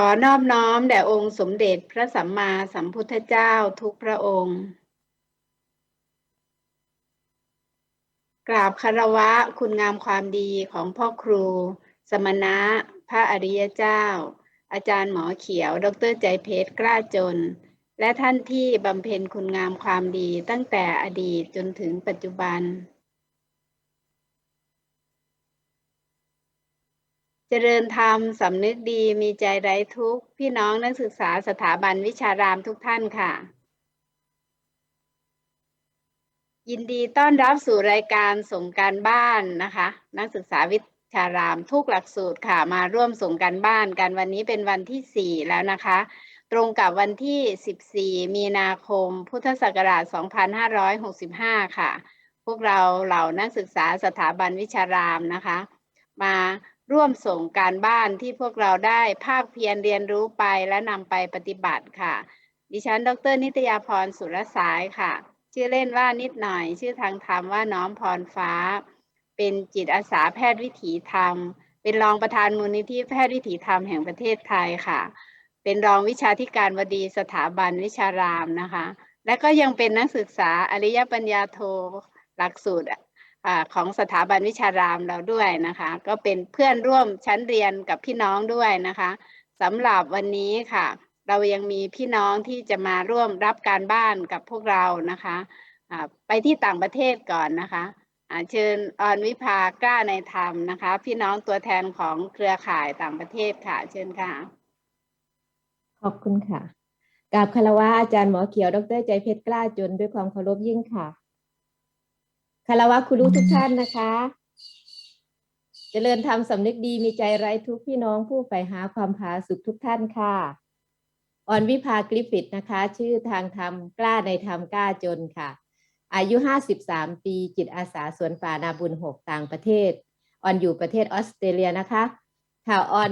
ขอนอบน้อมแด่องค์สมเด็จพระสัมมาสัมพุทธเจ้าทุกพระองค์ กราบคารวะคุณงามความดีของพ่อครู สมณะ พระอริยเจ้า อาจารย์หมอเขียว ดรใจเพชรกล้าจน และท่านที่บำเพ็ญคุณงามความดีตั้งแต่อดีตจนถึงปัจจุบัน เจริญธรรมสำนึกดีมีใจไร้ทุกข์พี่น้องนักศึกษาสถาบันวิชารามทุกท่านค่ะ ยินดีต้อนรับสู่รายการส่งการบ้านนะคะ นักศึกษาวิชารามทุกหลักสูตรค่ะ มาร่วมส่งการบ้านกันวันนี้เป็นวันที่ 4 แล้วนะคะ ตรงกับวันที่ 14 มีนาคม พุทธศักราช 2565 ค่ะ พวกเราเหล่านักศึกษาสถาบันวิชารามนะคะ มา ร่วมส่งการบ้านที่พวกเราได้ภาคเพียรเรียนรู้ไปและนำไปปฏิบัติค่ะ ดิฉัน ดร นิตยาพรสุรสายค่ะ ชื่อเล่นว่านิดหน่อย ชื่อทางธรรมว่าน้อมพรฟ้า เป็นจิตอาสาแพทย์วิถีธรรม เป็นรองประธานมูลนิธิแพทย์วิถีธรรมแห่งประเทศไทยค่ะ เป็นรองวิชาธิการบดีสถาบันวิชารามนะคะ และก็ยังเป็นนักศึกษาอริยปัญญาโทหลักสูตร อของสถาบันวิชารามเราด้วยนะคะ ก็เป็นเพื่อนร่วมชั้นเรียนกับพี่น้องด้วยนะคะสำหรับวันนี้ค่ะ เรายังมีพี่น้องที่จะมาร่วมรับการบ้านกับพวกเรานะคะอ่าไปที่ต่างประเทศก่อนนะคะเชิญออนวิภากล้าในธรรมนะคะ พี่น้องตัวแทนของเครือข่ายต่างประเทศค่ะ เชิญค่ะ ขอบคุณค่ะกราบคารวะอาจารย์หมอเขียว ดรใจเพชรกล้าจนด้วยความเคารพยิ่งค่ะ คารวะคุณรู้ทุกท่านนะคะเจริญธรรมสำนึกดีมีใจไร้ทุกข์พี่น้องผู้ใฝ่หาความผาสุขทุกท่านค่ะ ออนวิภากริฟิตนะคะ ชื่อทางธรรมกล้าในธรรมกล้าจนค่ะ อายุห้าสิบสามปีจิตอาสาสวนป่านาบุญหกต่างประเทศ ออนอยู่ประเทศออสเตรเลียนะคะ ค่ะออน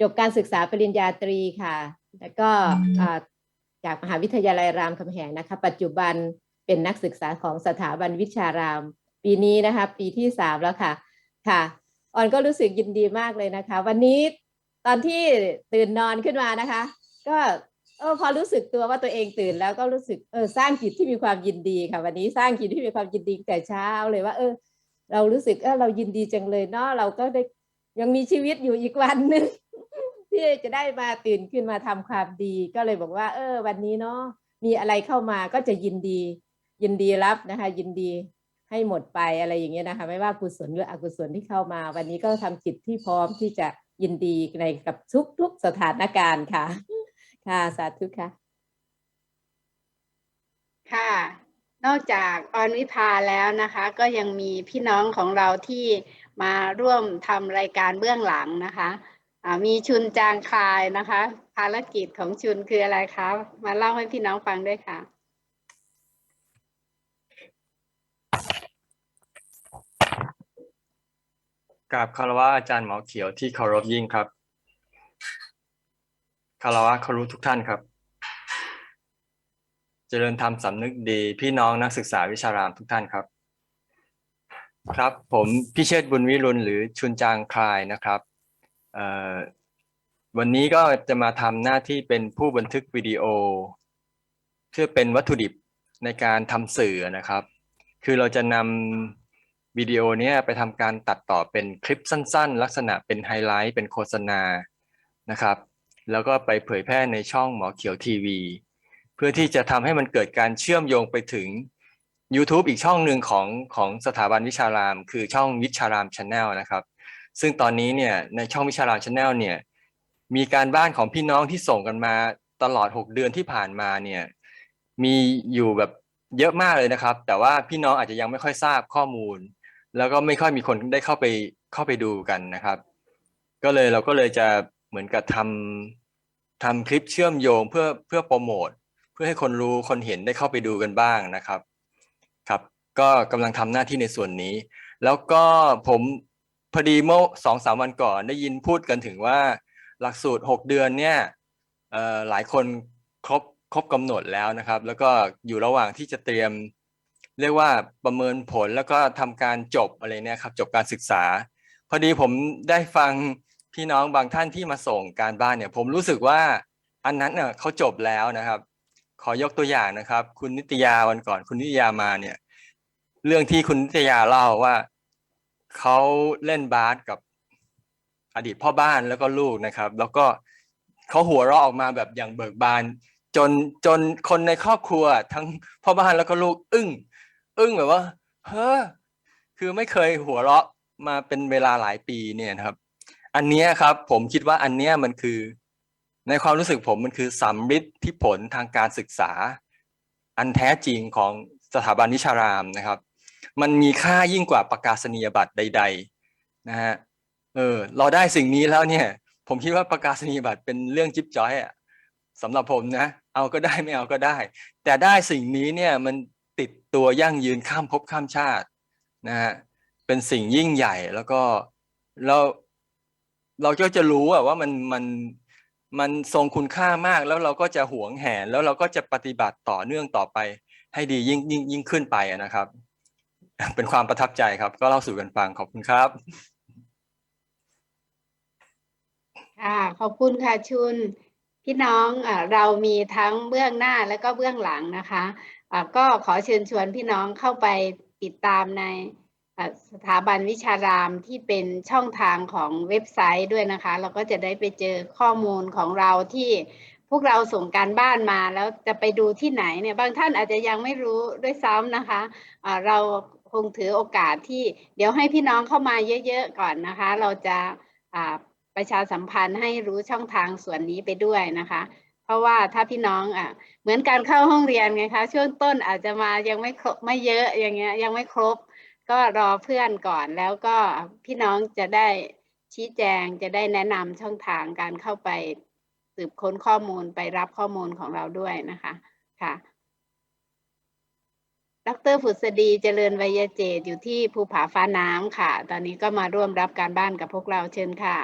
จบการศึกษาปริญญาตรีค่ะ แล้วก็อ่าจากมหาวิทยาลัยรามคำแหงนะคะ ปัจจุบันเป็นนักศึกษาของสถาบันวิชาราม ปีนี้นะคะ ปีที่สามแล้วค่ะ ค่ะออนก็รู้สึกยินดีมากเลยนะคะ วันนี้ตอนที่ตื่นนอนขึ้นมานะคะ ก็เออพอรู้สึกตัวว่าตัวเองตื่นแล้วก็รู้สึกเออสร้างจิตที่มีความยินดีค่ะ วันนี้สร้างจิตที่มีความยินดีแต่เช้าเลยว่า เออ เรารู้สึกเออเรายินดีจังเลยเนาะเราก็ได้ยังมีชีวิตอยู่อีกวันหนึ่งที่จะได้มาตื่นขึ้นมาทำความดีก็เลยบอกว่า เออ วันนี้เนาะมีอะไรเข้ามาก็จะยินดี ยินดีรับนะคะ ยินดี ให้หมดไปอะไรอย่างเงี้ยนะคะ ไม่ว่ากุศลหรืออกุศลที่เข้ามา วันนี้ก็ทำจิตที่พร้อมที่จะยินดีในกับทุกทุกๆสถานการณ์ค่ะ ค่ะสาธุค่ะ ค่ะ นอกจากออนวิภาแล้วนะคะ ก็ยังมีพี่น้องของเราที่มาร่วมทำรายการเบื้องหลังนะคะมีชุนจางคลายนะคะ ภารกิจของชุนคืออะไรคะมาเล่าให้พี่น้องฟังด้วยค่ะ กราบคารวะอาจารย์หมอเขียวที่เคารพยิ่งครับคารวะเคารพทุกท่านครับ เจริญธรรมสำนึกดีพี่น้องนักศึกษาวิชารามทุกท่านครับ ครับผมพิเชษบุญวิรุณหรือชุนจางคลายนะครับวันนี้ก็จะมาทำหน้าที่เป็นผู้บันทึกวิดีโอ เพื่อเป็นวัตถุดิบในการทำสื่อนะครับ คือเราจะนำ วิดีโอนี้ไปทำการตัดต่อเป็นคลิปสั้นๆ ลักษณะเป็นไฮไลท์เป็นโฆษณานะครับแล้วก็ไปเผยแพร่ในช่องหมอเขียวทีวี เพื่อที่จะทำให้มันเกิดการเชื่อมโยงไปถึง YouTube อีกช่องหนึ่งของของสถาบันวิชาราม คือช่องวิชารามชาแนลนะครับ ซึ่งตอนนี้เนี่ยในช่องวิชารามชาแนลเนี่ยมีการบ้านของพี่น้องที่ส่งกันมาตลอด 6 เดือนที่ผ่านมาเนี่ยมีอยู่แบบเยอะมากเลยนะครับ แต่ว่าพี่น้องอาจจะยังไม่ค่อยทราบข้อมูล แล้วก็ไม่ค่อยมีคนได้เข้าไปเข้าไปดูกันนะครับ ก็เลยเราก็เลยจะเหมือนกับทำทำคลิปเชื่อมโยงเพื่อเพื่อโปรโมทเพื่อให้คนรู้คนเห็นได้เข้าไปดูกันบ้างนะครับ ครับ ก็กำลังทำหน้าที่ในส่วนนี้ แล้วก็ผมพอดีเมื่อสองสามวันก่อนได้ยินพูดกันถึงว่าหลักสูตรหกเดือนเนี่ยหลายคนครบครบกำหนดแล้วนะครับ แล้วก็อยู่ระหว่างที่จะเตรียม เรียกว่าประเมินผลแล้วก็ทำการจบอะไรเนี่ยครับจบการศึกษา พอดีผมได้ฟังพี่น้องบางท่านที่มาส่งการบ้านเนี่ย ผมรู้สึกว่าอันนั้นเน่ะเขาจบแล้วนะครับ ขอยกตัวอย่างนะครับ คุณนิตยาวันก่อนคุณนิตยามาเนี่ย เรื่องที่คุณนิตยาเล่าว่าเขาเล่นบาสกับอดีตพ่อบ้านแล้วก็ลูกนะครับ แล้วก็เขาหัวเราะออกมาแบบอย่างเบิกบาน จนจนคนในครอบครัว ทั้งพ่อบ้านแล้วก็ลูกอึ้ง อึ้งแบบว่า เฮ้อคือไม่เคยหัวเราะมาเป็นเวลาหลายปีเนี่ยนะครับ อันเนี้ยครับ ผมคิดว่าอันเนี้ยมันคือ ในความรู้สึกผมมันคือสำฤทธิผลทางการศึกษา อันแท้จริงของสถาบันนิชารามนะครับ มันมีค่ายิ่งกว่าประกาศนียบัตรใด ๆ นะฮะเออเราได้สิ่งนี้แล้วเนี่ย ผมคิดว่าประกาศนียบัตรเป็นเรื่องจิ๊บจ้อยอะสำหรับผมนะ เอาก็ได้ไม่เอาก็ได้ แต่ได้สิ่งนี้เนี่ยมัน ติดตัวยั่งยืนข้ามภพข้ามชาตินะฮะเป็นสิ่งยิ่งใหญ่แล้วก็เราเราก็จะรู้อะว่ามันมันมันทรงคุณค่ามากแล้วเราก็จะหวงแหน แล้วเราก็จะปฏิบัติต่อเนื่องต่อไป ให้ดียิ่งยิ่งยิ่งขึ้นไปนะครับ เป็นความประทับใจครับ ก็เล่าสู่กันฟังขอบคุณครับค่ะขอบคุณค่ะชุน พี่น้องเรามีทั้งเบื้องหน้าและก็เบื้องหลังนะคะ ก็ขอเชิญชวนพี่น้องเข้าไปติดตามในสถาบันวิชารามที่เป็นช่องทางของเว็บไซต์ด้วยนะคะ เราก็จะได้ไปเจอข้อมูลของเราที่พวกเราส่งการบ้านมาแล้วจะไปดูที่ไหนเนี่ยบางท่านอาจจะยังไม่รู้ด้วยซ้ำนะคะอ่าเราคงถือโอกาสที่เดี๋ยวให้พี่น้องเข้ามาเยอะๆก่อนนะคะ เราจะประชาสัมพันธ์ให้รู้ช่องทางส่วนนี้ไปด้วยนะคะ เพราะว่าถ้าพี่น้องอะ เหมือนการเข้าห้องเรียนไงคะ ช่วงต้นอาจจะมายังไม่ครบไม่เยอะอย่างเงี้ย ยังไม่ครบ ก็รอเพื่อนก่อนแล้วก็พี่น้องจะได้ชี้แจงจะได้แนะนำช่องทางการเข้าไปสืบค้นข้อมูลไปรับข้อมูลของเราด้วยนะคะ ค่ะ ดรผุษดีเจริญวัยเจตอยู่ที่ภูผาฟ้าน้ำค่ะ ตอนนี้ก็มาร่วมรับการบ้านกับพวกเราเชิญค่ะ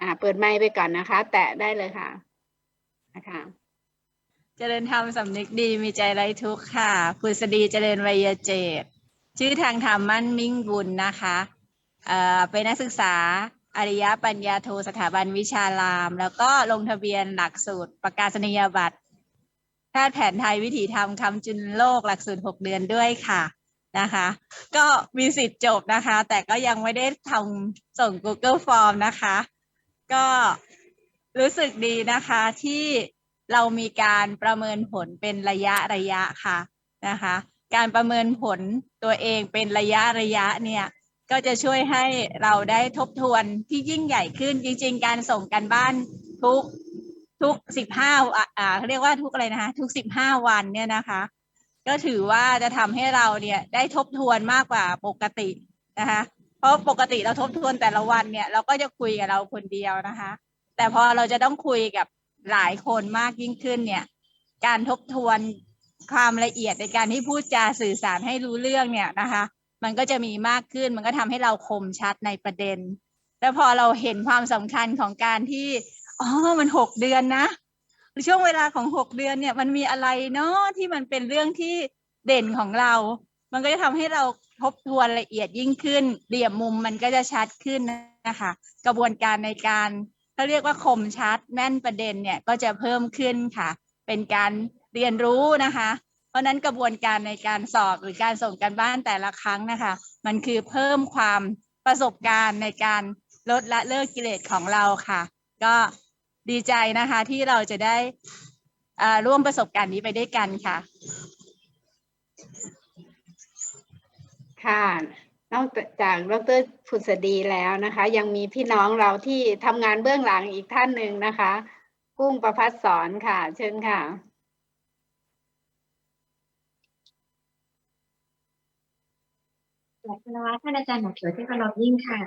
อ่า เปิดไมค์ไปก่อนนะคะ แตะได้เลยค่ะนะคะเจริญธรรมสำนึกดีมีใจไร้ทุกข์ค่ะพุษดีเจริญวัยเจตชื่อทางธรรมมั่นมิ่งบุญนะคะเอ่อเป็นนักศึกษาอริยปัญญาโทสถาบันวิชาราม แล้วก็ลงทะเบียนหลักสูตรประกาศนียบัตรแพทย์แผนไทยวิถีธรรมคำจุนโลกหลักสูตรหกเดือนด้วยค่ะนะคะ ก็มีสิทธิ์จบนะคะ แต่ก็ยังไม่ได้ทำส่ง Google Form นะคะ ก็รู้สึกดีนะคะที่เรามีการประเมินผลเป็นระยะระยะค่ะนะคะ การประเมินผลตัวเองเป็นระยะระยะเนี่ยก็จะช่วยให้เราได้ทบทวนที่ยิ่งใหญ่ขึ้น จริง ๆ การส่งกันบ้านทุกทุกสิบห้าอ่าเขาเรียกว่าทุกอะไรนะคะทุกสิบห้าวันเนี่ยนะคะ ก็ถือว่าจะทำให้เราเนี่ยได้ทบทวนมากกว่าปกตินะคะ เพราะปกติเราทบทวนแต่ละวันเนี่ย เราก็จะคุยกับเราคนเดียวนะคะ แต่พอเราจะต้องคุยกับหลายคนมากยิ่งขึ้นเนี่ย การทบทวนความละเอียดในการที่พูดจาสื่อสารให้รู้เรื่องเนี่ยนะคะ มันก็จะมีมากขึ้นมันก็ทำให้เราคมชัดในประเด็น แล้วพอเราเห็นความสำคัญของการที่อ๋อมันหกเดือนนะช่วงเวลาของหกเดือนเนี่ยมันมีอะไรเนาะที่มันเป็นเรื่องที่เด่นของเรา มันก็จะทำให้เราทบทวนละเอียดยิ่งขึ้นเหลี่ยมมุมมันก็จะชัดขึ้นนะคะ กระบวนการในการเขาเรียกว่าคมชัดแม่นประเด็นเนี่ยก็จะเพิ่มขึ้นค่ะ เป็นการเรียนรู้นะคะ เพราะนั้นกระบวนการในการสอบหรือการส่งการบ้านแต่ละครั้งนะคะ มันคือเพิ่มความประสบการณ์ในการลดละเลิกกิเลสของเราค่ะ ก็ดีใจนะคะที่เราจะได้ร่วมประสบการณ์นี้ไปด้วยกันค่ะ ค่ะนอกจากดรผุษดีแล้วนะคะ ยังมีพี่น้องเราที่ทำงานเบื้องหลังอีกท่านหนึ่งนะคะ กุ้งประพัฒสอนค่ะ เชิญค่ะกราบคารวะท่านอาจารย์หมอเขียวที่เคารพยิ่งค่ะ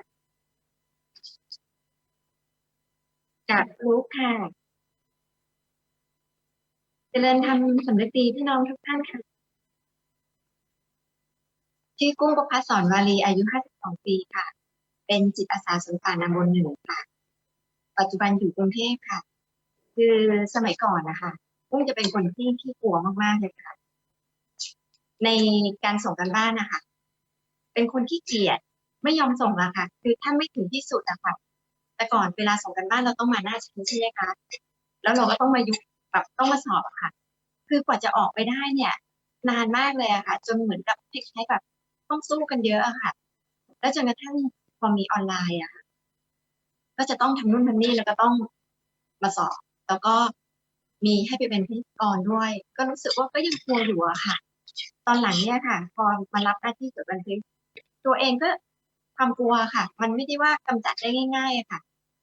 กับรู้ค่ะ เจริญธรรมสำเร็จดีพี่น้องทุกท่านค่ะ ชื่อกุ้งประภาสอนวารีอายุ 52 ปีค่ะ เป็นจิตอาสาสงสารนามบนหนึ่งค่ะ ปัจจุบันอยู่กรุงเทพค่ะ คือสมัยก่อนนะคะกุ้งจะเป็นคนที่ขี้กลัวมากๆเลยค่ะ ในการส่งกันบ้านนะคะเป็นคนที่เกียจไม่ยอมส่งอะค่ะ คือถ้าไม่ถึงที่สุดอะค่ะ แต่ก่อนเวลาส่งกันบ้านเราต้องมาหน้าชั้นใช่ไหมคะแล้วเราก็ต้องมายุแบบต้องมาสอบอะค่ะ คือกว่าจะออกไปได้เนี่ย นานมากเลยอะค่ะ จนเหมือนกับคล้ายๆแบบ ต้องสู้กันเยอะอะค่ะ แล้วจนกระทั่งพอมีออนไลน์อะก็จะต้องทำนู่นทำนี่แล้วก็ต้องมาสอบ แล้วก็มีให้ไปเป็นพิธีกรด้วย ก็รู้สึกว่าก็ยังกลัวอยู่อะค่ะ ตอนหลังเนี่ยค่ะ พอมารับหน้าที่จดบันทึกตัวเองก็ความกลัวค่ะ มันไม่ได้ว่ากำจัดได้ง่ายๆค่ะ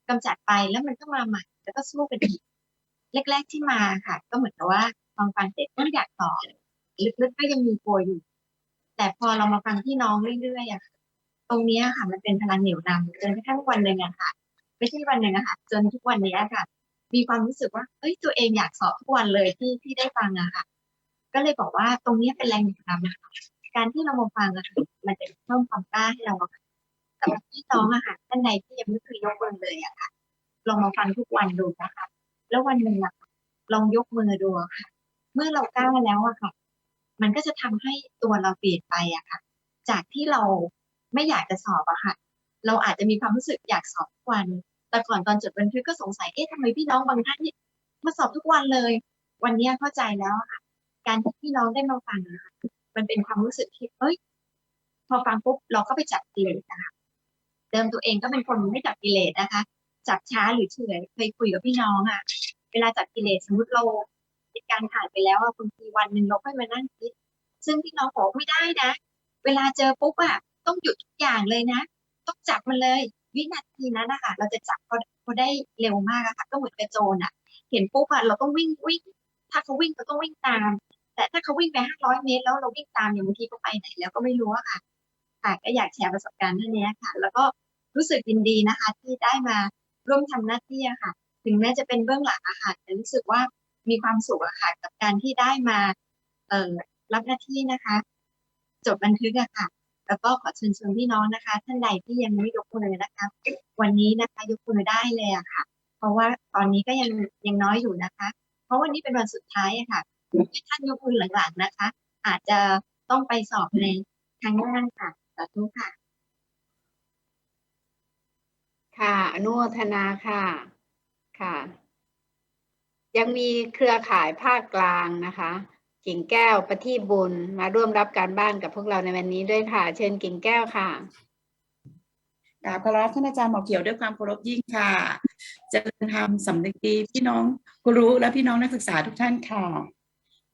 กำจัดไปแล้วมันก็มาใหม่แล้วก็สู้กันอีกแรกๆที่มาค่ะ ก็เหมือนกับว่าฟังฟังเสร็จก็อยากต่อลึกๆก็ยังมีกลัวอยู่ แต่พอเรามาฟังที่น้องเรื่อยๆอะค่ะตรงเนี้ยค่ะ มันเป็นพลังเหนี่ยวนำจนกระทั่งวันหนึ่งอะค่ะ ไม่ใช่วันหนึ่งอะค่ะ จนทุกวันนี้ค่ะ มีความรู้สึกว่าเอ้ยตัวเองอยากสอบทุกวันเลยที่ที่ได้ฟังอะค่ะ ก็เลยบอกว่าตรงนี้เป็นแรงผลักดันนะคะการที่เรามาฟังอะค่ะมันจะเพิ่มความกล้าให้เราอะค่ะสำหรับพี่น้องอะค่ะท่านใดที่ยังไม่เคยยกมือเลยอะค่ะลองมาฟังทุกวันดูนะคะ แล้ววันหนึ่งอะลองยกมือดูค่ะ เมื่อเรากล้าแล้วอะค่ะ มันก็จะทำให้ตัวเราเปลี่ยนไปอะค่ะ จากที่เราไม่อยากจะสอบอะค่ะ เราอาจจะมีความรู้สึกอยากสอบทุกวัน แต่ก่อนตอนจดบันทึกก็สงสัย เอ๊ะทำไมพี่น้องบางท่านมาสอบทุกวันเลย วันนี้เข้าใจแล้วค่ะ การที่พี่น้องได้มาฟังนะคะมันเป็นความรู้สึกที่เอ้ย พอฟังปุ๊บเราก็ไปจับกิเลสนะคะเดิมตัวเองก็เป็นคนไม่จับกิเลสนะคะ จับช้าหรือเฉยเคยคุยกับพี่น้องอะเวลาจับกิเลสสมมติเรา ตุการณ์ผ่านไปแล้วอะบางทีวันหนึ่งเราค่อยมานั่งคิด ซึ่งพี่น้องบอกไม่ได้นะ เวลาเจอปุ๊บอะต้องหยุดทุกอย่างเลยนะ ต้องจับมันเลย วินาทีนั้นนะคะเราจะจับเขาเขาได้เร็วมากอะค่ะ ก็เหมือนกระโจนอะเห็นปุ๊บอะเราต้องวิ่งวิ่ง ถ้าเขาวิ่งเราต้องวิ่งตาม แต่ถ้าเขาวิ่งไปห้าร้อยเมตร แล้วเราวิ่งตามอย่างบางทีเขาไปไหนแล้วก็ไม่รู้อะค่ะค่ะก็อยากแชร์ประสบการณ์เรื่องนี้ค่ะ แล้วก็รู้สึกยินดีนะคะ ที่ได้มาร่วมทำหน้าที่อะค่ะ ถึงแม้จะเป็นเบื้องหลังอะค่ะแต่รู้สึกว่า มีความสุขอะค่ะกับการที่ได้มาเอ่อรับหน้าที่นะคะ จดบันทึกอะค่ะ แล้วก็ขอเชิญชวนพี่น้องนะคะ ท่านใดที่ยังไม่ยกมือนะคะ วันนี้นะคะยกมือได้เลยอะค่ะ เพราะว่าตอนนี้ก็ยังยังน้อยอยู่นะคะ เพราะวันนี้เป็นวันสุดท้ายอะค่ะท่านยกมือหลังๆนะคะ อาจจะต้องไปสอบในครั้งหน้าค่ะสาธุค่ะ ค่ะอนุโมทนาค่ะ ค่ะ ยังมีเครือข่ายภาคกลางนะคะกิ่งแก้วประทีบุญมาร่วมรับการบ้านกับพวกเราในวันนี้ด้วยค่ะ เชิญกิ่งแก้วค่ะกราบขอรับท่านอาจารย์หมอเขียวด้วยความเคารพยิ่งค่ะเจริญธรรมสำนึกดีพี่น้องครูและพี่น้องนักศึกษาทุกท่านค่ะ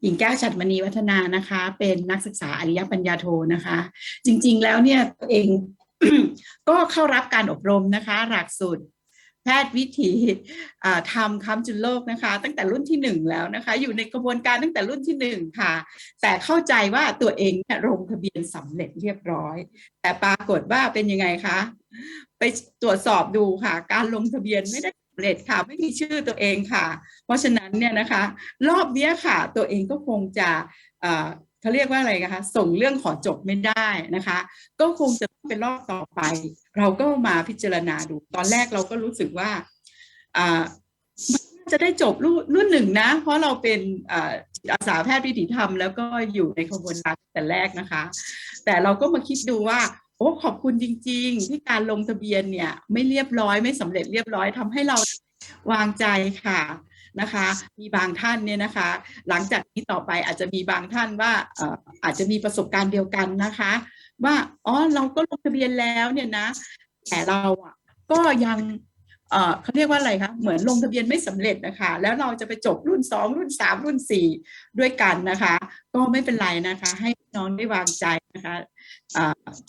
หญิงแก้วฉัดมณีวัฒนานะคะ เป็นนักศึกษาอริยปัญญาโทนะคะ จริงๆแล้วเนี่ยตัวเองก็เข้ารับการอบรมนะคะ หลักสูตร แพทย์วิถีทำคำจุลโลกนะคะ ตั้งแต่รุ่นที่หนึ่งแล้วนะคะ อยู่ในกระบวนการตั้งแต่รุ่นที่หนึ่งค่ะ แต่เข้าใจว่าตัวเองเนี่ยลงทะเบียนสำเร็จเรียบร้อย แต่ปรากฏว่าเป็นยังไงคะไปตรวจสอบดูค่ะ การลงทะเบียนไม่ได้สำเร็จค่ะ ไม่มีชื่อตัวเองค่ะ เพราะฉะนั้นเนี่ยนะคะ รอบเนี้ยค่ะ ตัวเองก็คงจะเอ่อเขาเรียกว่าอะไรนะคะ ส่งเรื่องขอจบไม่ได้นะคะ ก็คงจะ เป็นรอบต่อไป เราก็มาพิจารณาดู ตอนแรกเราก็รู้สึกว่าอามันน่าจะได้จบรุ่นหนึ่งนะ เพราะเราเป็นอาสาแพทย์วิถีธรรม แล้วก็อยู่ในขบวนการแต่แรกนะคะ แต่เราก็มาคิดดูว่าโอ้ขอบคุณจริง ๆ ที่การลงทะเบียนเนี่ย ไม่เรียบร้อยไม่สำเร็จเรียบร้อยทำให้เราวางใจค่ะนะคะ มีบางท่านเนี่ยนะคะ หลังจากนี้ต่อไปอาจจะมีบางท่านว่าอาจจะมีประสบการณ์เดียวกันนะคะ ว่าอ๋อเราก็ลงทะเบียนแล้วเนี่ยนะ แต่เราอะก็ยังเขาเรียกว่าอะไรคะเหมือนลงทะเบียนไม่สำเร็จนะคะ แล้วเราจะไปจบรุ่นสองรุ่นสามรุ่นสี่ด้วยกันนะคะ ก็ไม่เป็นไรนะคะ ให้น้องได้วางใจนะคะ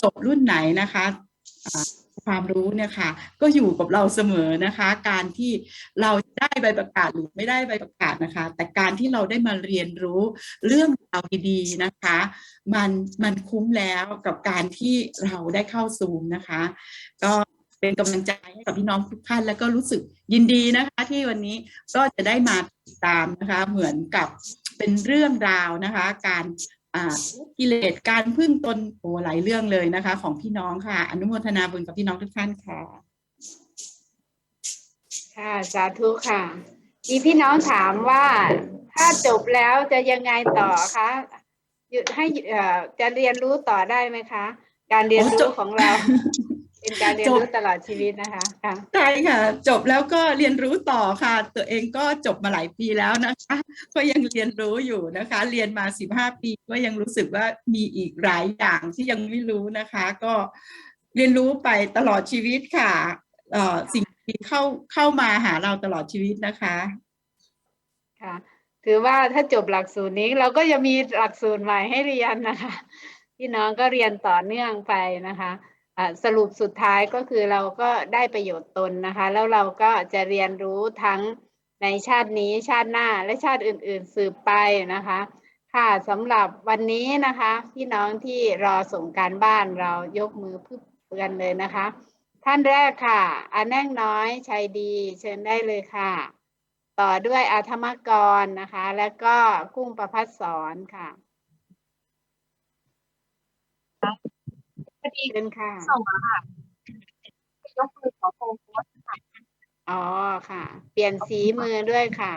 จบรุ่นไหนนะคะ ความรู้เนี่ยค่ะก็อยู่กับเราเสมอนะคะ การที่เราได้ใบประกาศหรือไม่ได้ใบประกาศนะคะ แต่การที่เราได้มาเรียนรู้เรื่องราวดีๆนะคะ มันมันคุ้มแล้วกับการที่เราได้เข้าซูมนะคะ ก็เป็นกำลังใจให้กับพี่น้องทุกท่านแล้วก็รู้สึกยินดีนะคะ ที่วันนี้ก็จะได้มาติดตามนะคะ เหมือนกับเป็นเรื่องราวนะคะ การ กิเลสการพึ่งตนโอ้หลายเรื่องเลยนะคะ ของพี่น้องค่ะ อนุโมทนาบุญกับพี่น้องทุกท่านค่ะ ค่ะสาธุค่ะ มีพี่น้องถามว่าถ้าจบแล้วจะยังไงต่อคะหยุดให้จะเรียนรู้ต่อได้ไหมคะ การเรียนรู้ของเรา เป็นการเรียนจบรู้ตลอดชีวิตนะคะค่ะใช่ค่ะ จบแล้วก็เรียนรู้ต่อค่ะ ตัวเองก็จบมาหลายปีแล้วนะคะ ก็ยังเรียนรู้อยู่นะคะ เรียนมาสิบห้าปีก็ยังรู้สึกว่ามีอีกหลายอย่างที่ยังไม่รู้นะคะ ก็เรียนรู้ไปตลอดชีวิตค่ะเอ่อสิ่งที่เข้าเข้ามาหาเราตลอดชีวิตนะคะค่ะถือว่าถ้าจบหลักสูตรนี้เราก็จะมีหลักสูตรใหม่ให้เรียนนะคะ พี่น้องก็เรียนต่อเนื่องไปนะคะอ่า สรุปสุดท้ายก็คือเราก็ได้ประโยชน์ตนนะคะ แล้วเราก็จะเรียนรู้ทั้งในชาตินี้ชาติหน้าและชาติอื่น ๆ สืบไปนะคะ ค่ะสำหรับวันนี้นะคะ พี่น้องที่รอส่งการบ้านเรายกมือพึบกันเลยนะคะ ท่านแรกค่ะอาแน่งน้อยชัยดี เชิญได้เลยค่ะ ต่อด้วยอาธรรมกรนะคะ แล้วก็กุ้งประพัฒสอนค่ะ พอดีเชิญค่ะ ส่งอะค่ะยกมือขอโพสต์ค่ะ อ๋อค่ะ เปลี่ยนสีมือด้วยค่ะ